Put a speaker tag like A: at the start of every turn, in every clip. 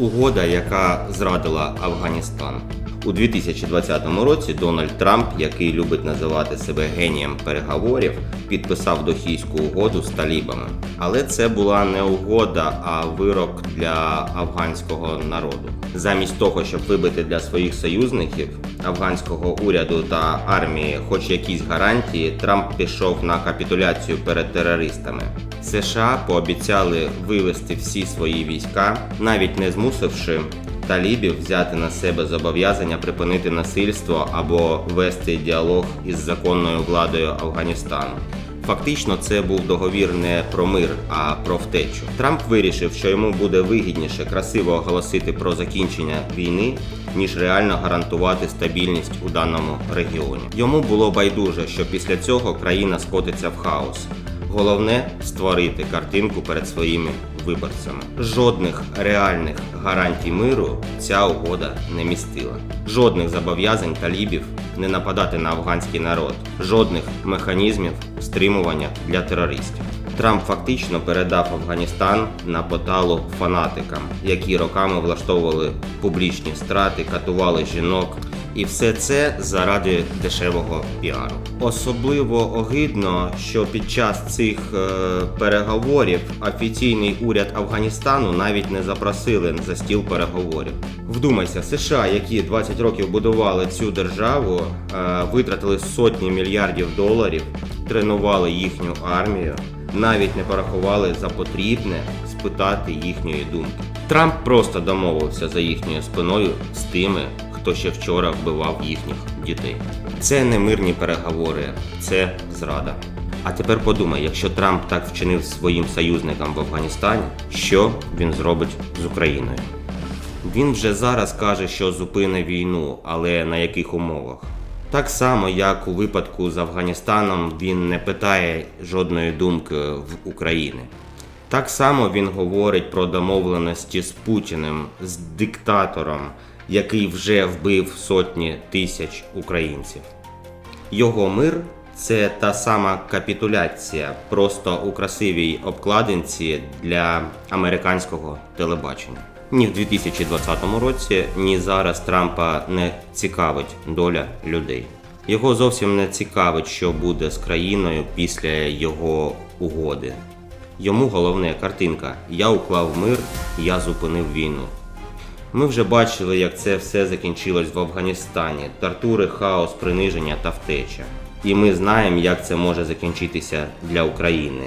A: Угода, яка зрадила Афганістан. У 2020 році Дональд Трамп, який любить називати себе генієм переговорів, підписав дохійську угоду з талібами. Але це була не угода, а вирок для афганського народу. Замість того, щоб вибити для своїх союзників афганського уряду та армії хоч якісь гарантії, Трамп пішов на капітуляцію перед терористами. США пообіцяли вивести всі свої війська, навіть не змусивши талібів взяти на себе зобов'язання припинити насильство або вести діалог із законною владою Афганістану. Фактично, це був договір не про мир, а про втечу. Трамп вирішив, що йому буде вигідніше красиво оголосити про закінчення війни, ніж реально гарантувати стабільність у даному регіоні. Йому було байдуже, що після цього країна скотиться в хаос. Головне створити картинку перед своїми виборцями. Жодних реальних гарантій миру ця угода не містила. Жодних зобов'язань талібів не нападати на афганський народ, жодних механізмів стримування для терористів. Трамп фактично передав Афганістан на поталу фанатикам, які роками влаштовували публічні страти, катували жінок. І все це заради дешевого піару. Особливо огидно, що під час цих е, переговорів офіційний уряд Афганістану навіть не запросили за стіл переговорів. Вдумайся, США, які 20 років будували цю державу, е, витратили сотні мільярдів доларів, тренували їхню армію, навіть не порахували за потрібне спитати їхньої думки. Трамп просто домовився за їхньою спиною з тими, хто ще вчора вбивав їхніх дітей. Це не мирні переговори, це зрада. А тепер подумай, якщо Трамп так вчинив своїм союзникам в Афганістані, що він зробить з Україною? Він вже зараз каже, що зупине війну, але на яких умовах? Так само, як у випадку з Афганістаном, він не питає жодної думки в України. Так само він говорить про домовленості з Путіним, з диктатором, який вже вбив сотні тисяч українців. Його мир це та сама капітуляція, просто у красивій обкладинці для американського телебачення. Ні в 2020 році, ні зараз Трампа не цікавить доля людей. Його зовсім не цікавить, що буде з країною після його угоди. Йому головне картинка: я уклав мир, я зупинив війну. Ми вже бачили, як це все закінчилось в Афганістані: тортури, хаос, приниження та втеча. І ми знаємо, як це може закінчитися для України: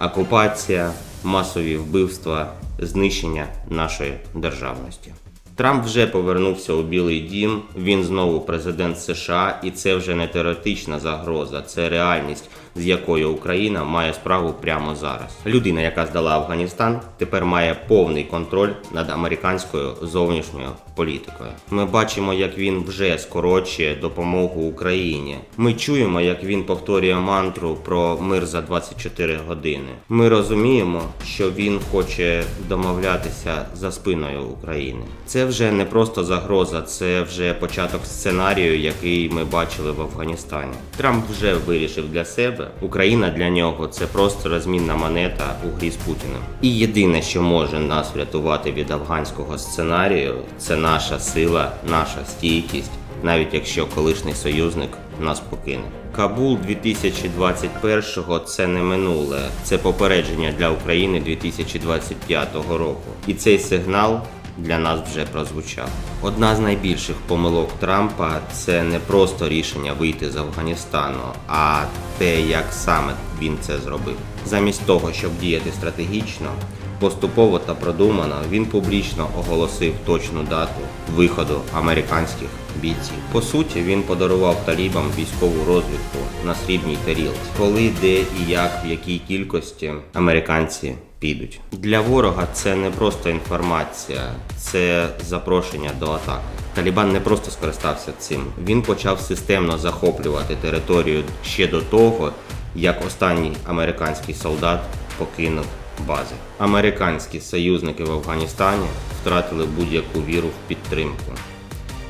A: окупація, масові вбивства, знищення нашої державності. Трамп вже повернувся у Білий Дім. Він знову президент США, і це вже не теоретична загроза, це реальність, з якою Україна має справу прямо зараз. Людина, яка здала Афганістан, тепер має повний контроль над американською зовнішньою політикою. Ми бачимо, як він вже скорочує допомогу Україні. Ми чуємо, як він повторює мантру про мир за 24 години. Ми розуміємо, що він хоче домовлятися за спиною України. Це вже не просто загроза, це вже початок сценарію, який ми бачили в Афганістані. Трамп вже вирішив для себе. Україна для нього це просто розмінна монета у грі з Путіним. І єдине, що може нас врятувати від афганського сценарію, це наша сила, наша стійкість, навіть якщо колишній союзник нас покине. Кабул 2021-го – це не минуле, це попередження для України 2025 року. І цей сигнал для нас вже прозвучав. Одна з найбільших помилок Трампа це не просто рішення вийти з Афганістану, а те, як саме він це зробив. Замість того, щоб діяти стратегічно, поступово та продумано, він публічно оголосив точну дату виходу американських бійців. По суті, він подарував талібам військову розвідку на срібній тарілці, коли, де і як, в якій кількості американці підуть. Для ворога це не просто інформація, це запрошення до атак. Талібан не просто скористався цим, він почав системно захоплювати територію ще до того, як останній американський солдат покинув бази. Американські союзники в Афганістані втратили будь-яку віру в підтримку.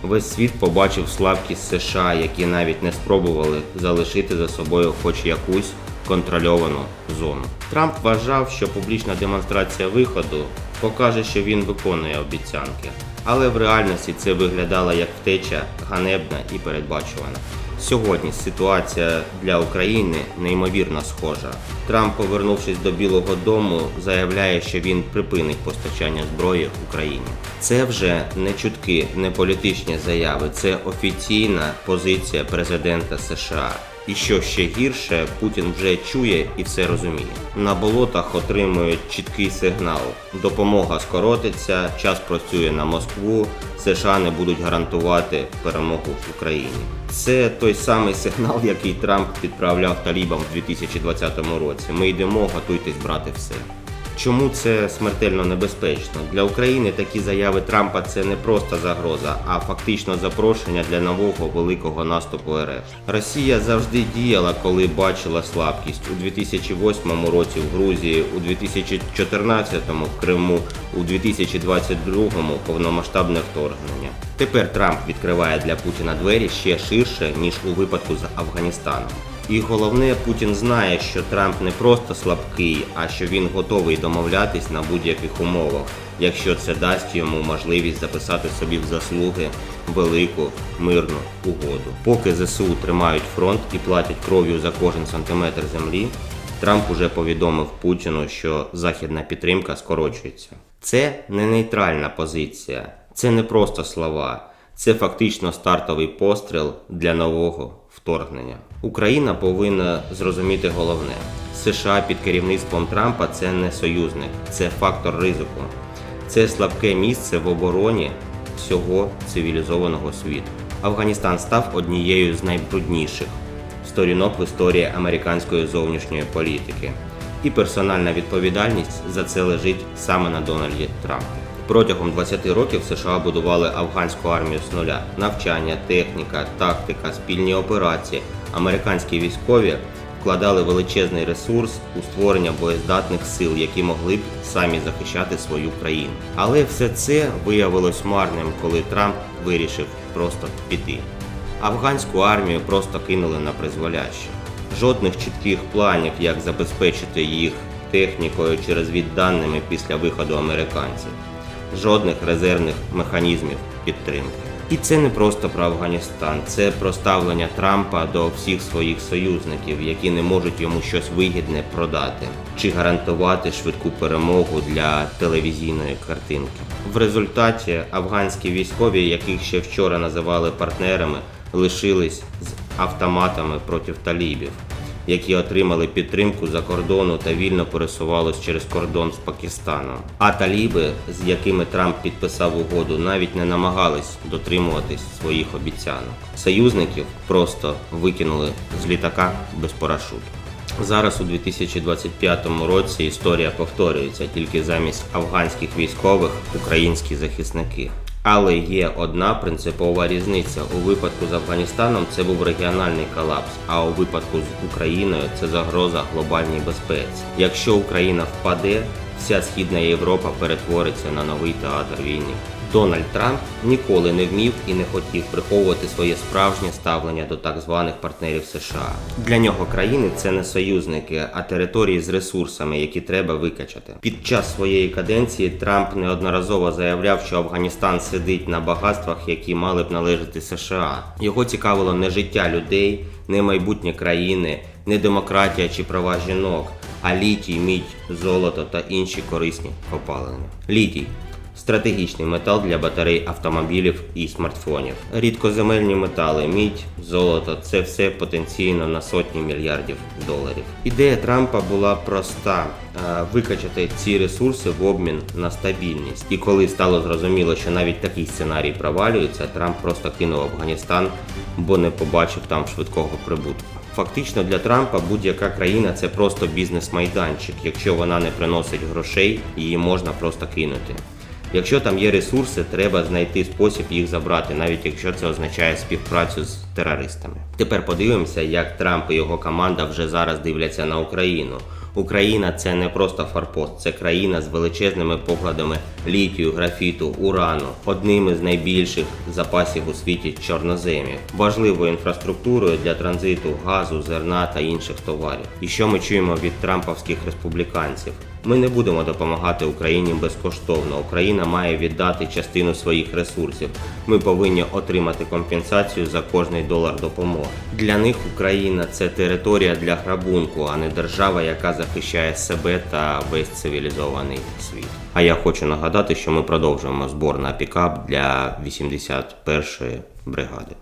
A: Весь світ побачив слабкість США, які навіть не спробували залишити за собою хоч якусь контрольовану зону. Трамп вважав, що публічна демонстрація виходу покаже, що він виконує обіцянки, але в реальності це виглядало як втеча ганебна і передбачувана. Сьогодні ситуація для України неймовірно схожа. Трамп, повернувшись до Білого Дому, заявляє, що він припинить постачання зброї Україні. Це вже не чутки, не політичні заяви, це офіційна позиція президента США. І що ще гірше, Путін вже чує і все розуміє. На болотах отримують чіткий сигнал: допомога скоротиться, час працює на Москву. США не будуть гарантувати перемогу в Україні. Це той самий сигнал, який Трамп підправляв талібам в 2020 році. Ми йдемо, готуйтесь брати все. Чому це смертельно небезпечно? Для України такі заяви Трампа це не просто загроза, а фактично запрошення для нового великого наступу РФ. Росія завжди діяла, коли бачила слабкість у 2008 році в Грузії, у 2014 в Криму, у 2022 повномасштабне вторгнення. Тепер Трамп відкриває для Путіна двері ще ширше ніж у випадку з Афганістаном. І головне, Путін знає, що Трамп не просто слабкий, а що він готовий домовлятись на будь-яких умовах, якщо це дасть йому можливість записати собі в заслуги велику мирну угоду. Поки ЗСУ тримають фронт і платять кров'ю за кожен сантиметр землі, Трамп уже повідомив Путіну, що західна підтримка скорочується. Це не нейтральна позиція, це не просто слова. Це фактично стартовий постріл для нового вторгнення. Україна повинна зрозуміти головне: США під керівництвом Трампа це не союзник, це фактор ризику, це слабке місце в обороні всього цивілізованого світу. Афганістан став однією з найбрудніших сторінок в історії американської зовнішньої політики, і персональна відповідальність за це лежить саме на Дональді Трампі. Протягом 20 років США будували афганську армію з нуля: навчання, техніка, тактика, спільні операції. Американські військові вкладали величезний ресурс у створення боєздатних сил, які могли б самі захищати свою країну. Але все це виявилось марним, коли Трамп вирішив просто піти. Афганську армію просто кинули на призволяще. Жодних чітких планів, як забезпечити їх технікою чи розвідданими після виходу американців жодних резервних механізмів підтримки. І це не просто про Афганістан, це про ставлення Трампа до всіх своїх союзників, які не можуть йому щось вигідне продати чи гарантувати швидку перемогу для телевізійної картинки. В результаті афганські військові, яких ще вчора називали партнерами, лишились з автоматами проти талібів які отримали підтримку за кордону та вільно пересувались через кордон з Пакистаном. А таліби, з якими Трамп підписав угоду, навіть не намагались дотримуватись своїх обіцянок. Союзників просто викинули з літака без парашуту. Зараз у 2025 році історія повторюється тільки замість афганських військових українські захисники. Але є одна принципова різниця. У випадку з Афганістаном це був регіональний колапс, а у випадку з Україною це загроза глобальній безпеці. Якщо Україна впаде, вся східна Європа перетвориться на новий театр війни. Дональд Трамп ніколи не вмів і не хотів приховувати своє справжнє ставлення до так званих партнерів США. Для нього країни це не союзники, а території з ресурсами, які треба викачати. Під час своєї каденції Трамп неодноразово заявляв, що Афганістан сидить на багатствах, які мали б належати США. Його цікавило не життя людей, не майбутнє країни, не демократія чи права жінок, а літій, мідь, золото та інші корисні копалини. Літій стратегічний метал для батарей автомобілів і смартфонів. Рідкоземельні метали, мідь, золото це все потенційно на сотні мільярдів доларів. Ідея Трампа була проста: е, викачати ці ресурси в обмін на стабільність. І коли стало зрозуміло, що навіть такий сценарій провалюється, Трамп просто кинув Афганістан, бо не побачив там швидкого прибутку. Фактично для Трампа будь-яка країна це просто бізнес-майданчик. Якщо вона не приносить грошей, її можна просто кинути. Якщо там є ресурси, треба знайти спосіб їх забрати, навіть якщо це означає співпрацю з терористами. Тепер подивимося, як Трамп і його команда вже зараз дивляться на Україну. Україна це не просто форпост, це країна з величезними покладами літію, графіту, урану, одним із найбільших запасів у світі чорноземів, важливою інфраструктурою для транзиту газу, зерна та інших товарів. І що ми чуємо від трампівських республіканців? Ми не будемо допомагати Україні безкоштовно. Україна має віддати частину своїх ресурсів. Ми повинні отримати компенсацію за кожний долар допомоги. Для них Україна це територія для грабунку, а не держава, яка захищає себе та весь цивілізований світ. А я хочу нагадати, що ми продовжуємо збор на пікап для 81-ї бригади.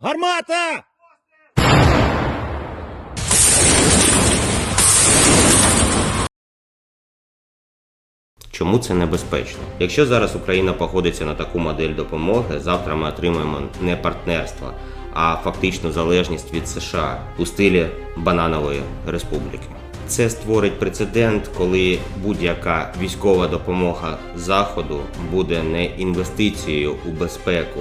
B: Гармата!
A: Чому це небезпечно? Якщо зараз Україна погодиться на таку модель допомоги, завтра ми отримаємо не партнерство, а фактичну залежність від США у стилі бананової республіки. Це створить прецедент, коли будь-яка військова допомога Заходу буде не інвестицією у безпеку,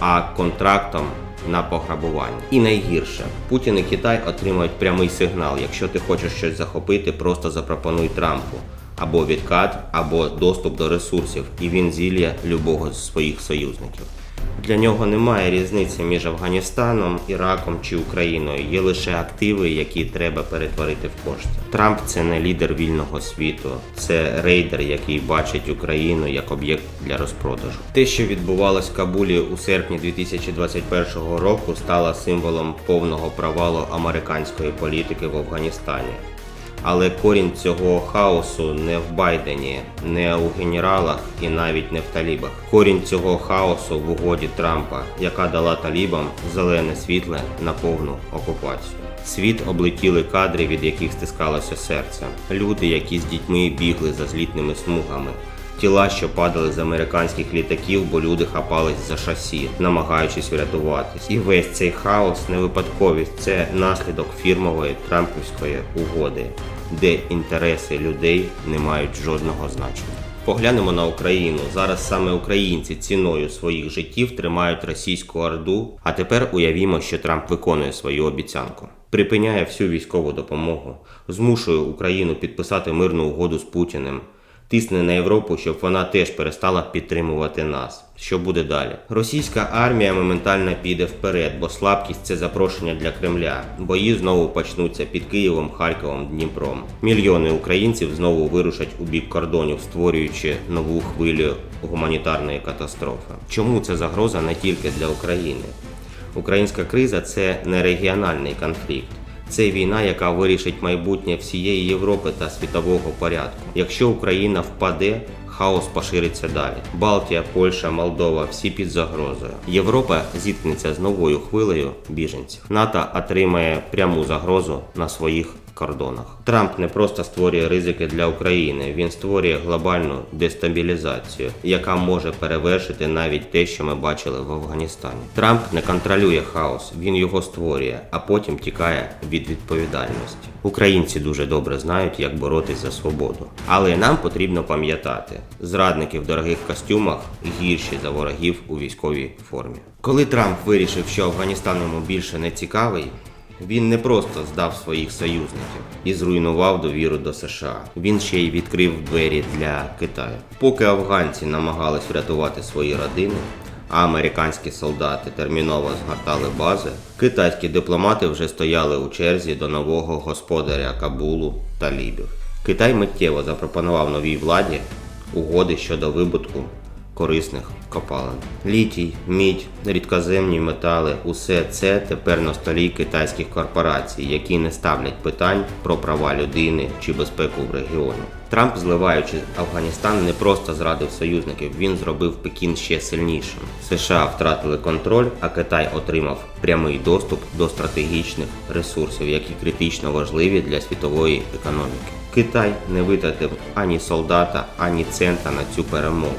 A: а контрактом на пограбування. І найгірше, Путін і Китай отримають прямий сигнал. Якщо ти хочеш щось захопити, просто запропонуй Трампу або відкат, або доступ до ресурсів, і він зілє любого з своїх союзників. Для нього немає різниці між Афганістаном, Іраком чи Україною. Є лише активи, які треба перетворити в кошти. Трамп це не лідер вільного світу, це рейдер, який бачить Україну як об'єкт для розпродажу. Те, що відбувалось в Кабулі у серпні 2021 року, стало символом повного провалу американської політики в Афганістані. Але корінь цього хаосу не в Байдені, не у генералах і навіть не в талібах. Корінь цього хаосу в угоді Трампа, яка дала талібам зелене світле на повну окупацію. Світ облетіли кадри, від яких стискалося серце. Люди, які з дітьми бігли за злітними смугами. Тіла, що падали з американських літаків, бо люди хапались за шасі, намагаючись врятуватись. І весь цей хаос не випадковість, це наслідок фірмової трампівської угоди, де інтереси людей не мають жодного значення. Поглянемо на Україну. Зараз саме українці ціною своїх життів тримають російську орду. А тепер уявімо, що Трамп виконує свою обіцянку. Припиняє всю військову допомогу, змушує Україну підписати мирну угоду з Путіним, тисне на Європу, щоб вона теж перестала підтримувати нас. Що буде далі? Російська армія моментально піде вперед, бо слабкість це запрошення для Кремля. Бої знову почнуться під Києвом, Харковом, Дніпром. Мільйони українців знову вирушать у бік кордонів, створюючи нову хвилю гуманітарної катастрофи. Чому це загроза не тільки для України? Українська криза це не регіональний конфлікт. Це війна, яка вирішить майбутнє всієї Європи та світового порядку. Якщо Україна впаде, хаос пошириться далі. Балтія, Польща, Молдова всі під загрозою. Європа зіткнеться з новою хвилею біженців. НАТО отримає пряму загрозу на своїх кордонах. Трамп не просто створює ризики для України, він створює глобальну дестабілізацію, яка може перевершити навіть те, що ми бачили в Афганістані. Трамп не контролює хаос, він його створює, а потім тікає від відповідальності. Українці дуже добре знають, як боротись за свободу. Але нам потрібно пам'ятати, зрадники в дорогих костюмах гірші за ворогів у військовій формі. Коли Трамп вирішив, що Афганістан йому більше не цікавий. Він не просто здав своїх союзників і зруйнував довіру до США. Він ще й відкрив двері для Китаю. Поки афганці намагались врятувати свої родини, а американські солдати терміново згортали бази, китайські дипломати вже стояли у черзі до нового господаря Кабулу талібів. Китай миттєво запропонував новій владі угоди щодо вибутку корисних копалин. Літій, мідь, рідкоземні метали усе це тепер на столі китайських корпорацій, які не ставлять питань про права людини чи безпеку в регіоні. Трамп, зливаючи Афганістан, не просто зрадив союзників, він зробив Пекін ще сильнішим. США втратили контроль, а Китай отримав прямий доступ до стратегічних ресурсів, які критично важливі для світової економіки. Китай не витратив ані солдата, ані цента на цю перемогу.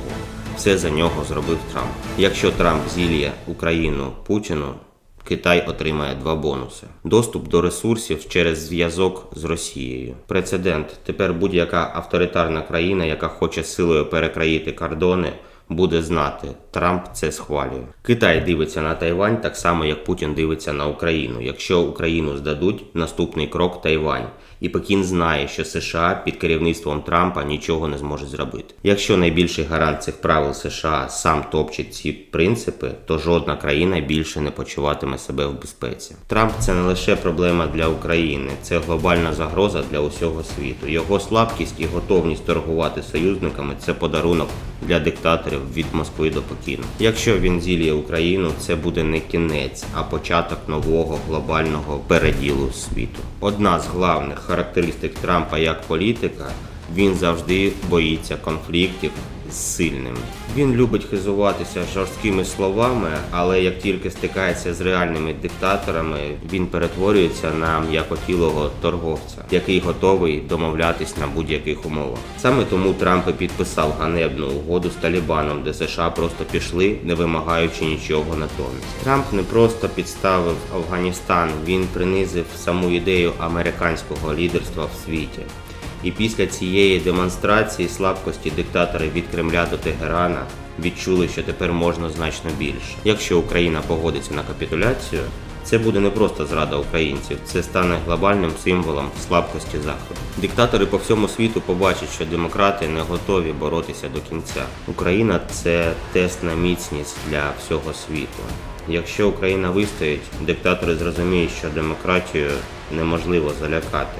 A: Все за нього зробив Трамп. Якщо Трамп зілє Україну Путіну, Китай отримає два бонуси: доступ до ресурсів через зв'язок з Росією. Прецедент. Тепер будь-яка авторитарна країна, яка хоче силою перекроїти кордони, буде знати, Трамп це схвалює. Китай дивиться на Тайвань так само, як Путін дивиться на Україну. Якщо Україну здадуть, наступний крок Тайвань. І Пекін знає, що США під керівництвом Трампа нічого не зможуть зробити. Якщо найбільший гарант цих правил США сам топчить ці принципи, то жодна країна більше не почуватиме себе в безпеці. Трамп це не лише проблема для України, це глобальна загроза для усього світу. Його слабкість і готовність торгувати союзниками це подарунок для диктаторів від Москви до Пекіну. Якщо він зілє Україну, це буде не кінець, а початок нового глобального переділу світу. Одна з главних характеристик Трампа як політика він завжди боїться конфліктів з сильними. Він любить хизуватися жорсткими словами, але як тільки стикається з реальними диктаторами, він перетворюється на м'якотілого торговця, який готовий домовлятись на будь-яких умовах. Саме тому Трамп і підписав ганебну угоду з Талібаном, де США просто пішли, не вимагаючи нічого натомість. Трамп не просто підставив Афганістан, він принизив саму ідею американського лідерства в світі. І після цієї демонстрації слабкості диктатори від Кремля до Тегерана відчули, що тепер можна значно більше. Якщо Україна погодиться на капітуляцію, це буде не просто зрада українців, це стане глобальним символом слабкості Заходу. Диктатори по всьому світу побачать, що демократи не готові боротися до кінця. Україна це тест на міцність для всього світу. Якщо Україна вистоїть, диктатори зрозуміють, що демократію неможливо залякати.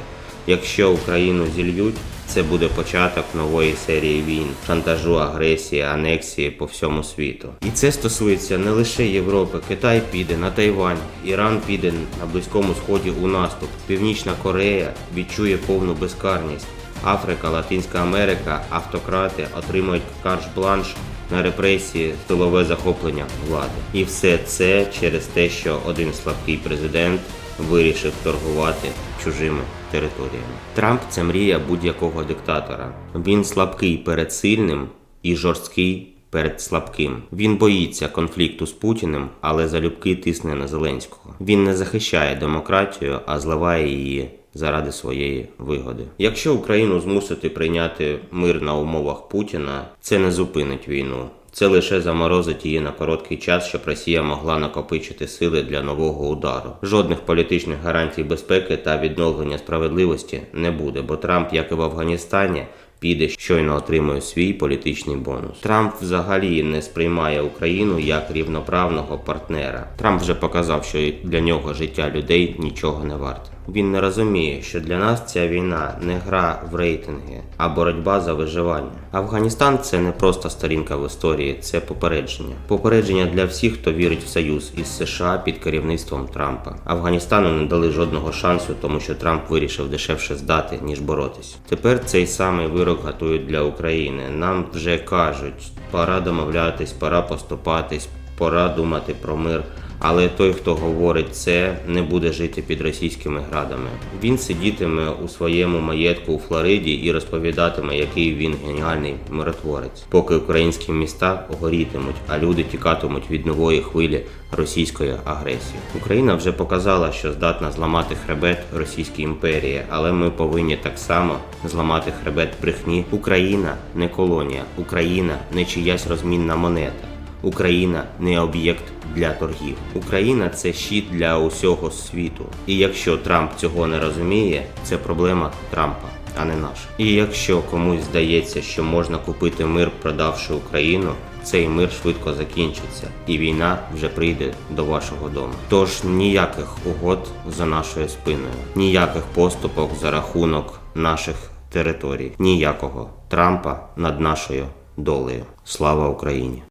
A: Якщо Україну зільють, це буде початок нової серії війн, шантажу, агресії, анексії по всьому світу. І це стосується не лише Європи. Китай піде на Тайвань, Іран піде на Близькому Сході у наступ, Північна Корея відчує повну безкарність. Африка, Латинська Америка, автократи отримують карш-бланш на репресії, тилове захоплення влади. І все це через те, що один слабкий президент вирішив торгувати чужими територіями. Трамп це мрія будь-якого диктатора. Він слабкий перед сильним і жорсткий перед слабким. Він боїться конфлікту з Путіним, але залюбки тисне на Зеленського. Він не захищає демократію, а зливає її. Заради своєї вигоди, якщо Україну змусити прийняти мир на умовах Путіна, це не зупинить війну. Це лише заморозить її на короткий час, щоб Росія могла накопичити сили для нового удару. Жодних політичних гарантій безпеки та відновлення справедливості не буде, бо Трамп, як і в Афганістані, піде щойно отримує свій політичний бонус. Трамп взагалі не сприймає Україну як рівноправного партнера. Трамп вже показав, що для нього життя людей нічого не варте. Він не розуміє, що для нас ця війна не гра в рейтинги, а боротьба за виживання. Афганістан це не просто сторінка в історії, це попередження. Попередження для всіх, хто вірить в союз із США під керівництвом Трампа. Афганістану не дали жодного шансу, тому що Трамп вирішив дешевше здати, ніж боротись. Тепер цей самий вирок готують для України. Нам вже кажуть, пора домовлятись, пора поступатись, пора думати про мир. Але той, хто говорить це, не буде жити під російськими градами. Він сидітиме у своєму маєтку у Флориді і розповідатиме, який він геніальний миротворець, поки українські міста горітимуть, а люди тікатимуть від нової хвилі російської агресії. Україна вже показала, що здатна зламати хребет Російській імперії, але ми повинні так само зламати хребет брехні. Україна не колонія, Україна не чиясь розмінна монета. Україна не об'єкт для торгів. Україна це щит для усього світу. І якщо Трамп цього не розуміє, це проблема Трампа, а не наша. І якщо комусь здається, що можна купити мир, продавши Україну, цей мир швидко закінчиться, і війна вже прийде до вашого дому. Тож ніяких угод за нашою спиною, ніяких поступок за рахунок наших територій, ніякого Трампа над нашою долею. Слава Україні!